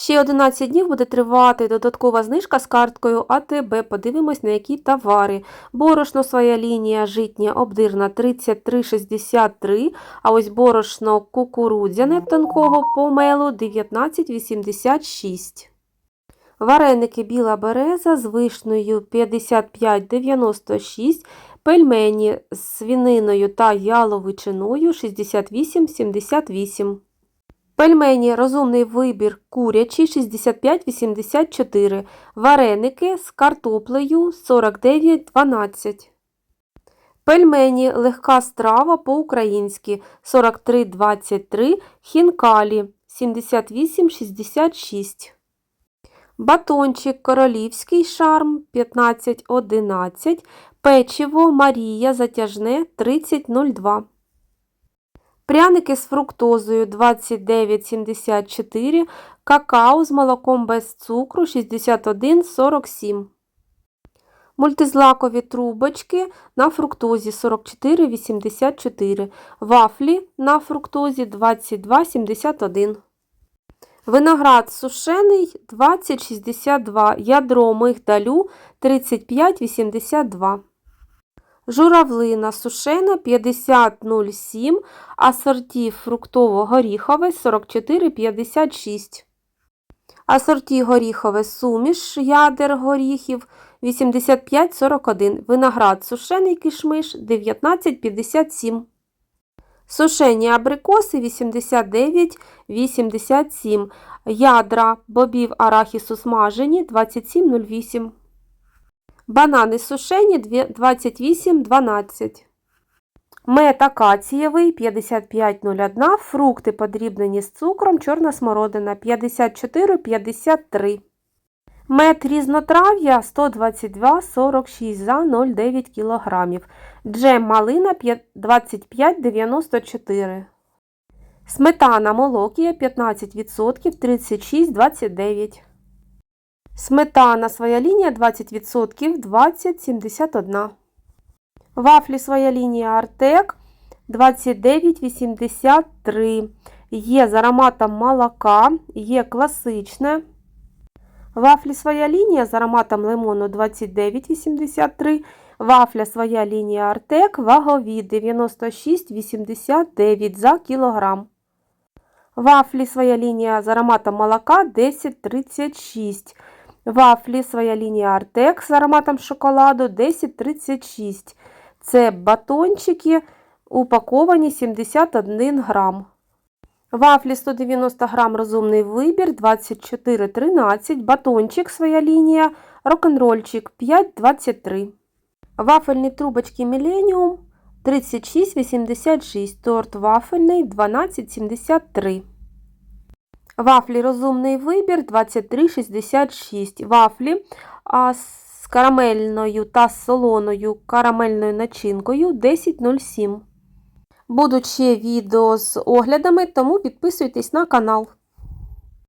Ще 11 днів буде тривати додаткова знижка з карткою АТБ. Подивимось, на які товари. Борошно своя лінія житня обдирна 33,63, а ось борошно кукурудзяне тонкого помелу 19,86. Вареники біла береза з вишнею 55,96, пельмені з свіниною та яловичиною 68,78. Пельмені розумний вибір курячі 65,84, вареники з картоплею 49,12. Пельмені легка страва по-українськи 43,23, хінкалі 78,66. Батончик королівський шарм 15,11, печиво Марія затяжне 30,02. Пряники з фруктозою 29,74, какао з молоком без цукру 61,47. Мультизлакові трубочки на фруктозі 44,84, вафлі на фруктозі 22,71. Виноград сушений 20,62, ядро мигдалю 35,82. Журавлина сушена 50,07, асорті фруктово-горіхове 44,56. Асорті горіхове суміш ядер горіхів 85,41. Виноград сушений кишмиш 19,57. Сушені абрикоси 89,87. Ядра бобів арахісу смажені 27,08. Банани сушені 28,12. Мед акацієвий 55,01. Фрукти подрібнені з цукром. Чорна смородина 54,53. Мед різнотрав'я 122,46 за 0,9 кг. Джем малина 25,94. Сметана молокія 15% 36,29. Сметана своя лінія 20% 20,71. Вафлі своя лінія Артек 29,83. Є з ароматом молока, є класичне. Вафлі своя лінія з ароматом лимону 29,83. Вафля своя лінія Артек вагові 96,89 за кілограм. Вафлі своя лінія з ароматом молока 10,36. Вафлі своя лінія Артек з ароматом шоколаду 10,36. Це батончики упаковані 71 грам. Вафлі 190 грам розумний вибір 24,13. Батончик своя лінія. Рок-н-рольчик 5,23. Вафельні трубочки Millennium 36,86. Торт вафельний 12,73. Вафлі розумний вибір 23,66. Вафлі з карамельною та солоною карамельною начинкою 10,07. Будуть ще відео з оглядами, тому підписуйтесь на канал.